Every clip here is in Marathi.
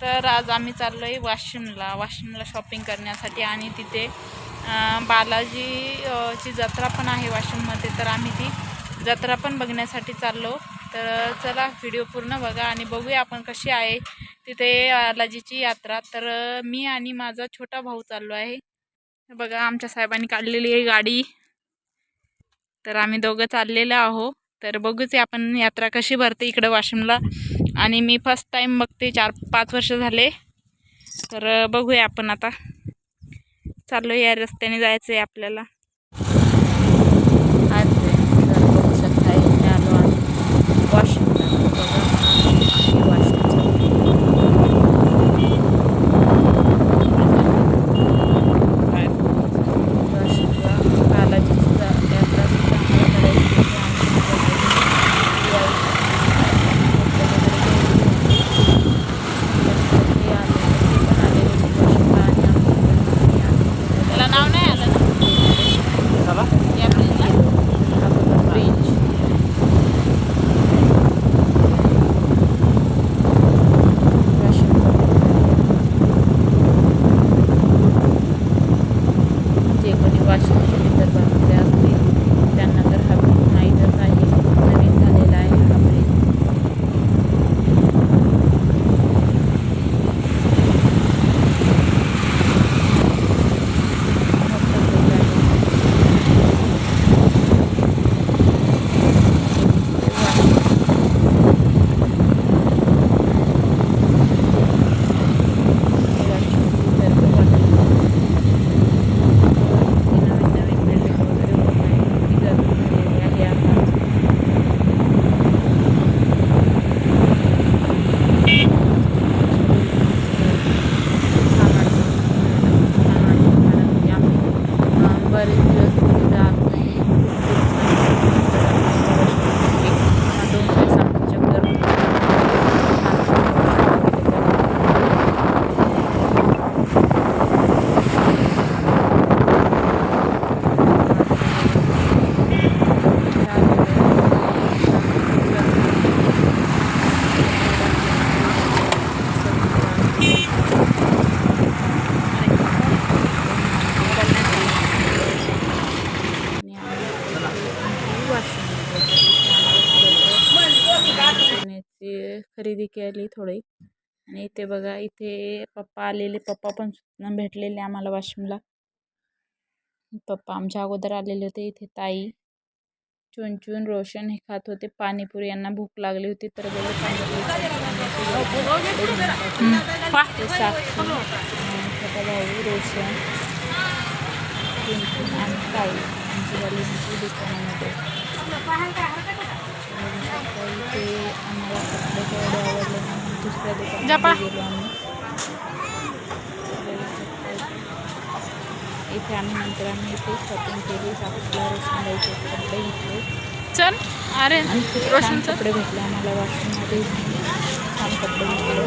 तर आज आम्ही चाललो आहे वाशिमला. वाशिमला शॉपिंग करण्यासाठी आणि तिथे बालाजी ची जत्रा पण आहे वाशिममध्ये. तर आम्ही ती जत्रा पण बघण्यासाठी चाललो. तर चला व्हिडिओ पूर्ण बघा आणि बघूया आपण कशी आहे तिथे बालाजीची यात्रा. तर मी आणि माझा छोटा भाऊ चाललो आहे. बघा आमच्या साहेबांनी काढलेली आहे गाडी. तर आम्ही दोघं चाललेलो आहो. तर बघूच आपण यात्रा कशी भरते इकडं वाशिमला. आणि मी फर्स्ट टाईम बघते चार पाच वर्ष झाले. तर बघूया आपण आता. चाललो या रस्त्याने जायचं आहे आपल्याला. खरेदी केली थोडी. आणि इथे बघा इथे पप्पा आलेले. पप्पा पण भेटलेले आम्हाला वाशिमला पप्पा आमच्या अगोदर आलेले होते इथे ताई. चुन चुन रोशन हे खात होते. पाणीपुरी यांना भूक लागली होती तर बघा पाणीपुरी भाऊ रोशन. चुन चुन आणि ताई. आमची इथे आम्हाला कपडे तेवढे आवडले नाही दुसऱ्या दुकानामध्ये गेलो आम्ही इथे आम्ही नंतर आम्ही इथे शॉपिंग केली साक्षीला रोशनबाईचे कपडे घेतले चल. अरे छान कपडे भेटले आम्हाला वाशिममध्ये छान कपडे भेटले.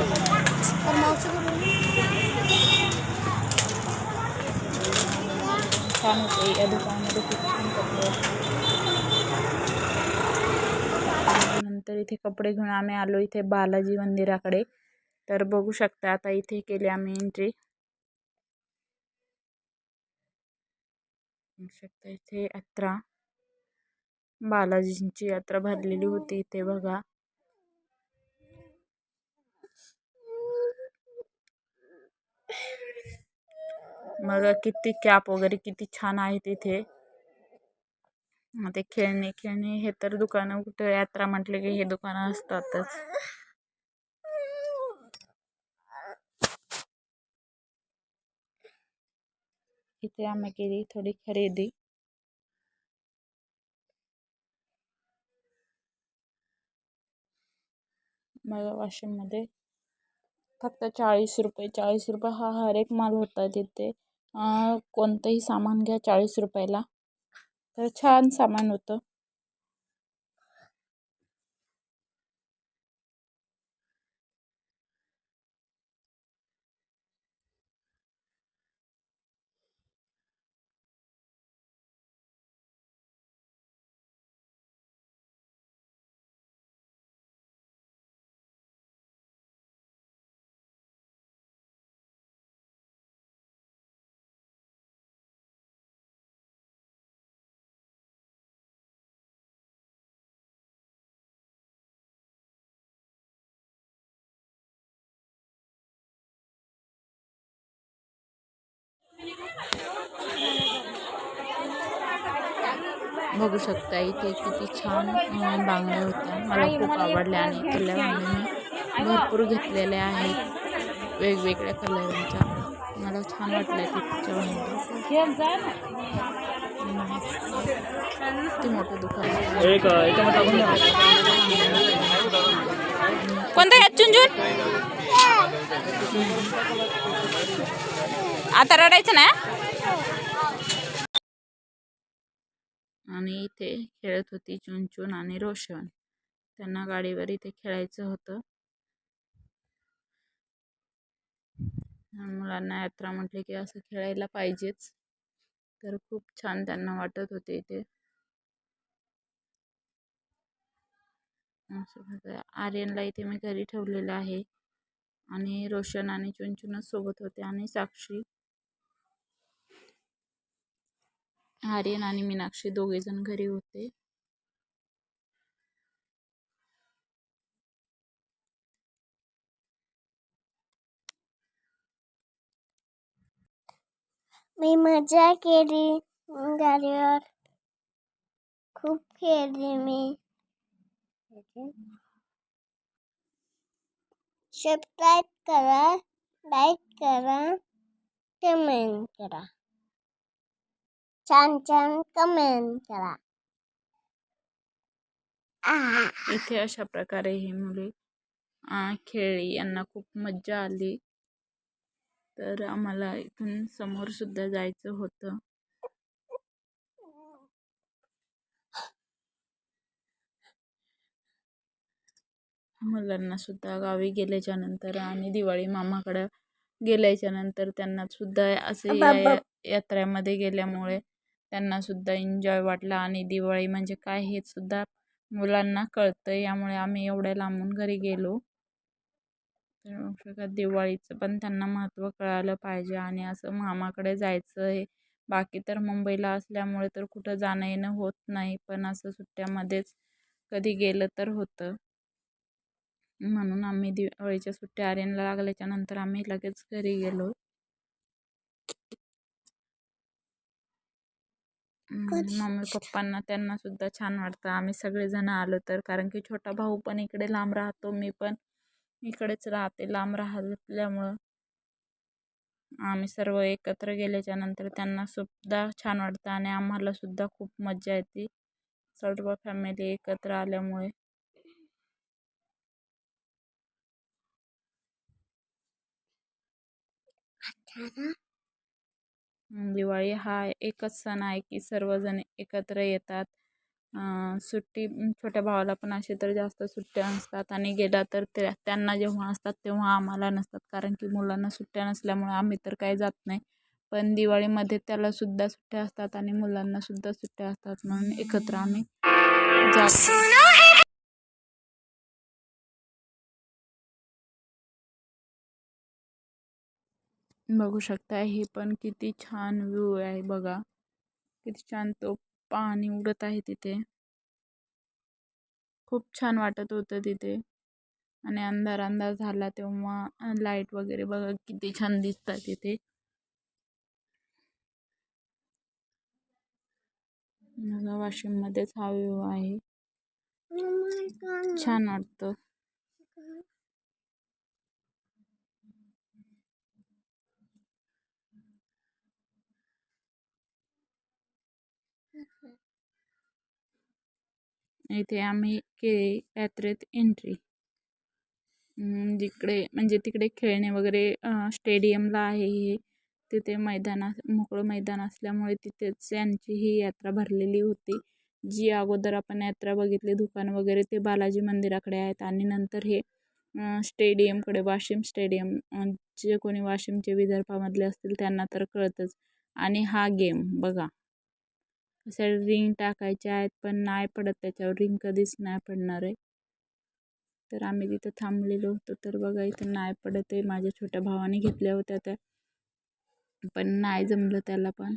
छान होते या दुकानामध्ये खूप छान कपडे. होते नंतर इथे कपडे घेऊन आम्ही आलो इथे बालाजी मंदिराकडे. तर बघू शकता आता इथे केली आम्ही एंट्री बघू शकता इथे यात्रा. बालाजींची यात्रा भरलेली होती इथे बघा. मग किती कॅप वगैरे किती छान आहेत इथे. ते खेळणे खेळणे हे तर दुकानं कुठं यात्रा म्हटले की हे दुकानं असतातच. इथे आम्ही केली थोडी खरेदी. मला वाशिममध्ये फक्त चाळीस रुपये चाळीस रुपये हा हर एक माल होता तिथे. कोणतंही सामान घ्या चाळीस रुपयाला. तर छान सामान होतं. बघू शकता इथे किती छान बांगड्या होत्या. मला खूप आवडल्या आणि इथल्या बांगड्या मी भरपूर घेतलेल्या आहेत. वेगवेगळ्या कलरच्या. मला छान वाटलं तिथच्या बांगड्या किती मोठं दुकान. कोणता चुंजून? आता रडायचं ना? आणि इथे खेळत होती चुनचुन आणि रोशन. त्यांना गाडीवर इथे खेळायचं होतं. मुलांना यात्रा म्हटले की असं खेळायला पाहिजेच. तर खूप छान त्यांना वाटत होते इथे. असं आर्यनला इथे मी घरी ठेवलेलं आहे. आणि रोशन आणि चुनचुनच सोबत होते आणि साक्षी आर्यन आणि मीनाक्षी दोघे जण घरी होते. मी मजा केली. गाडीवर खूप खेळली मी. सबस्क्राईब करा लाईक करा कमेंट करा. छान छान कमेंट करा. इथे अशा प्रकारे ही मुले खेळली. यांना खूप मज्जा आली. तर आम्हाला इथून समोर सुद्धा जायचं होतं. मुलांना सुद्धा गावी गेल्याच्यानंतर आणि दिवाळी मामाकडं गेल्याच्यानंतर त्यांना सुद्धा असे या या- यात्रेमध्ये गेल्यामुळे त्यांना सुद्धा एन्जॉय वाटला आणि दिवाळी म्हणजे काय हे सुद्धा मुलांना कळतं. यामुळे आम्ही एवढ्या लांबून घरी गेलो. तर दिवाळीचं पण त्यांना महत्त्व कळालं पाहिजे आणि असं मामाकडे जायचं हे. बाकी तर मुंबईला असल्यामुळे तर कुठं जाणं येणं होत नाही पण असं सुट्ट्यामध्येच कधी गेलं तर होतं. म्हणून आम्ही दिवाळीच्या सुट्ट्या आर्यनला लागल्याच्या नंतर आम्ही लगेच घरी गेलो. मम्मी पप्पांना त्यांना सुद्धा छान वाटतं. आम्ही सगळेजण आलो तर. कारण की छोटा भाऊ पण इकडे लांब राहतो मी पण इकडेच राहते लांब राहिल्यामुळं. आम्ही सर्व एकत्र गेल्याच्यानंतर त्यांना सुद्धा छान वाटतं आणि आम्हाला सुद्धा खूप मज्जा येते. सर्व फॅमिली एकत्र आल्यामुळे. दिवाळी हा एकच सण आहे की सर्वजण एकत्र येतात. सुट्टी छोट्या भावाला पण असे तर जास्त सुट्ट्या नसतात आणि गेला तर त्या त्यांना जेव्हा असतात तेव्हा आम्हाला नसतात. कारण की मुलांना सुट्ट्या नसल्यामुळे आम्ही तर काही जात नाही. पण दिवाळीमध्ये त्याला सुद्धा सुट्ट्या असतात आणि मुलांना सुद्धा सुट्ट्या असतात म्हणून एकत्र आम्ही जातो. बघू शकता हे पण किती छान व्ह्यू आहे बघा. किती छान तो पाणी उडत आहे तिथे. खूप छान वाटत होतं तिथे. आणि अंधार अंधार झाला तेव्हा लाइट वगैरे बघा किती छान दिसतात तिथे. बघा वाशिममध्येच हा व्ह्यू आहे. छान वाटतं. इथे आम्ही केळी यात्रेत एंट्री जिकडे म्हणजे तिकडे खेळणे वगैरे स्टेडियमला आहे हे. तिथे मैदान मोकळं मैदान असल्यामुळे तिथेच यांची ही यात्रा भरलेली होती. जी अगोदर आपण यात्रा बघितली दुकान वगैरे ते बालाजी मंदिराकडे आहेत. आणि नंतर हे स्टेडियमकडे वाशिम स्टेडियम जे कोणी वाशिमचे विदर्भामधले असतील त्यांना तर कळतंच. आणि हा गेम बघा. अशा रिंग टाकायच्या आहेत पण नाही पडत त्याच्यावर. रिंग कधीच नाही पडणार आहे. तर आम्ही तिथं थांबलेलो होतो. तर बघा इथं नाही पडत आहे. माझ्या छोट्या भावाने घेतल्या होत्या त्या. पण नाही जमलं त्याला पण.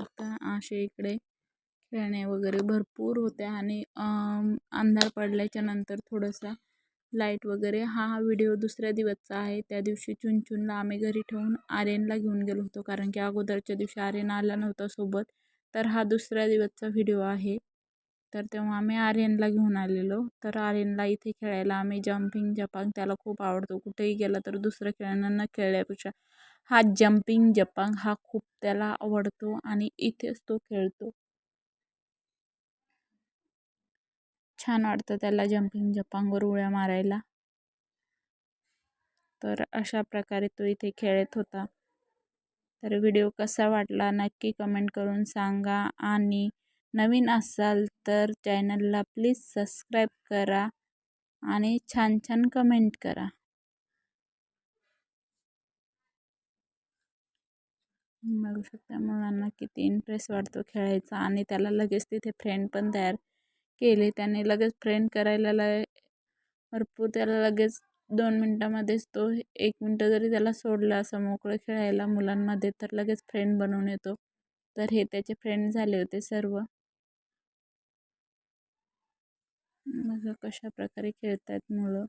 आता असे इकडे खेळणे वगैरे भरपूर होते आणि अंधार पडल्याच्या नंतर थोडंसं लाइट वगैरे हा हा व्हिडिओ दुसऱ्या दिवसचा आहे. त्या दिवशी चुनचुनला आम्ही घरी ठेवून आर्यनला घेऊन गेलो होतो कारण की अगोदरच्या दिवशी आर्यन आला नव्हता सोबत. तर हा दुसऱ्या दिवसचा व्हिडिओ आहे. तर तेव्हा आम्ही आर्यनला घेऊन आलेलो. तर आर्यनला इथे खेळायला आम्ही जम्पिंग जपांग त्याला खूप आवडतो. कुठेही गेला तर दुसऱ्या खेळण्यांना खेळल्यापेक्षा हा जम्पिंग जपांग हा खूप त्याला आवडतो आणि इथेच तो खेळतो. छान वाटतं त्याला जम्पिंग जपांगवर उड्या मारायला. तर अशा प्रकारे तो इथे खेळत होता. तर व्हिडिओ कसा वाटला नक्की कमेंट करून सांगा. आणि नवीन असाल तर चॅनलला प्लीज सबस्क्राईब करा आणि छान छान कमेंट करा. बघू शकता मुलांना किती इंटरेस्ट वाटतो खेळायचा आणि त्याला लगेच तिथे फ्रेंड पण तयार केले. त्याने लगेच फ्रेंड करायला लाय भरपूर त्याला लगेच दोन मिनटामध्येच तो एक मिनटं जरी त्याला सोडलं असं मोकळं खेळायला मुलांमध्ये तर लगेच फ्रेंड बनवून येतो. तर हे त्याचे फ्रेंड झाले होते सर्व. मग कशा प्रकारे खेळतात मुलं?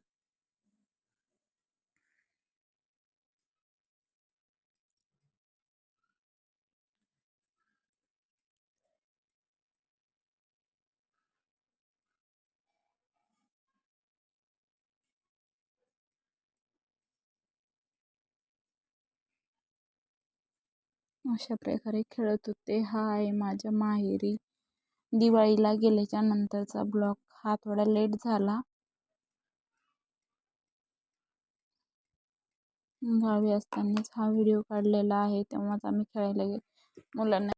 अशा प्रकारे खेळत होते. हा आहे माझ्या माहेरी. दिवाळीला गेल्याच्या नंतरचा ब्लॉग. हा थोडा लेट झाला. गावी असतानाच हा व्हिडिओ काढलेला आहे. तेव्हाच आम्ही खेळायला गेलो. मुलांना